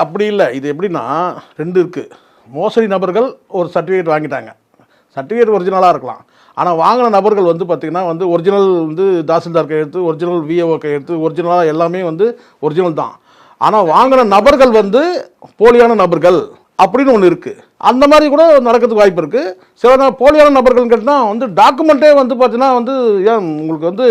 அப்படி இல்லை. இது எப்படின்னா ரெண்டு இருக்குது மோசடி நபர்கள் ஒரு சர்டிஃபிகேட் வாங்கிட்டாங்க. சர்டிஃபிகேட் ஒரிஜினலாக இருக்கலாம். ஆனால் வாங்கின நபர்கள் வந்து பார்த்திங்கன்னா வந்து ஒரிஜினல் வந்து தாசில்தார் கையெழுத்து ஒரிஜினல் விஏஓ கையெழுத்து ஒரிஜினலாக எல்லாமே வந்து ஒரிஜினல் தான். ஆனால் வாங்கின நபர்கள் வந்து போலியான நபர்கள் அப்படின்னு ஒன்று இருக்குது அந்த மாதிரி கூட நடக்கிறதுக்கு வாய்ப்பு இருக்குது சில போலியான நபர்கள் கேட்டால் வந்து டாக்குமெண்ட்டே வந்து பார்த்தீங்கன்னா வந்து ஏன் உங்களுக்கு வந்து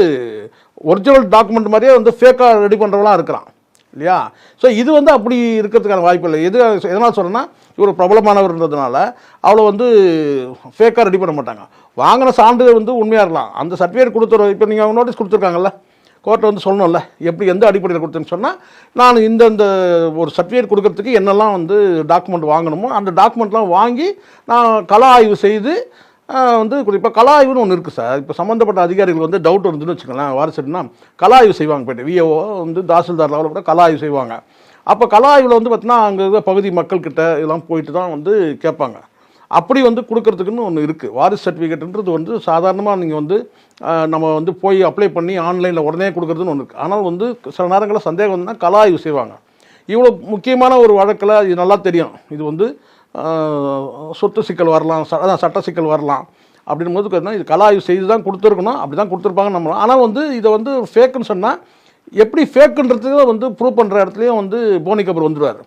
ஒரிஜினல் டாக்குமெண்ட் மாதிரியே வந்து ஃபேக்காக ரெடி பண்ணுறவங்களாம் இருக்கிறான் இல்லையா? ஸோ இது வந்து அப்படி இருக்கிறதுக்கான வாய்ப்பு இல்லை. எது எதனால் சொல்கிறேன்னா இவர் பிரபலமானவர்ன்றதுனால அவ்வளோ வந்து ஃபேக்காக ரெடி பண்ண மாட்டாங்க. வாங்கின சான்றிதழ் வந்து உண்மையாக இருக்கலாம். அந்த சர்டிஃபிகேட் கொடுத்துரு இப்போ நீங்கள் அவங்க நோட்டீஸ் கொடுத்துருக்காங்கல்ல? கோர்ட்டை வந்து சொல்லணும்ல எப்படி எந்த அடிப்படையில் கொடுத்தேன்னு சொன்னால் நான் இந்த இந்த ஒரு சர்டிஃபிகேட் கொடுக்கறதுக்கு என்னெல்லாம் வந்து டாக்குமெண்ட் வாங்கணுமோ அந்த டாக்குமெண்ட்லாம் வாங்கி நான் கல ஆய்வு செய்து வந்து குறிப்பாக கலாய்வுன்னு ஒன்று இருக்குது சார். இப்போ சம்மந்தப்பட்ட அதிகாரிகள் வந்து டவுட் வந்துன்னு வச்சுக்கலாம் வாரிசுனா கலாய்வு செய்வாங்க போய்ட்டு. விஏஓ வந்து தாசில்தார் லெவலில் கூட கலாய்வு செய்வாங்க. அப்போ கலாய்வில் வந்து பார்த்தீங்கன்னா அங்கே பகுதி மக்கள்கிட்ட இதெல்லாம் போயிட்டு தான் வந்து கேட்பாங்க. அப்படி வந்து கொடுக்கறதுக்குன்னு ஒன்று இருக்குது வாரிசு சர்டிஃபிகேட்ன்றது வந்து சாதாரணமாக நீங்கள் வந்து நம்ம வந்து போய் அப்ளை பண்ணி ஆன்லைனில் உடனே கொடுக்குறதுன்னு ஒன்று இருக்குது ஆனால் வந்து சில நேரங்களில் சந்தேகம் வந்துன்னா கலாய்வு செய்வாங்க. இவ்வளோ முக்கியமான ஒரு வழக்கில் இது நல்லா தெரியும். இது வந்து சொத்து சிக்கல் வரலாம் ச- அதான் சட்ட சிக்கல் வரலாம் அப்படின்னும் போது இது கலாய்வு செய்து தான் கொடுத்துருக்கணும் அப்படி தான் கொடுத்துருப்பாங்க நம்ம ஆனால் வந்து இதை வந்து ஃபேக்குன்னு சொன்னால் எப்படி ஃபேக்குன்றதுக்கு வந்து ப்ரூவ் பண்ணுற இடத்துலையும் வந்து போனி கபூர் வந்துடுவார்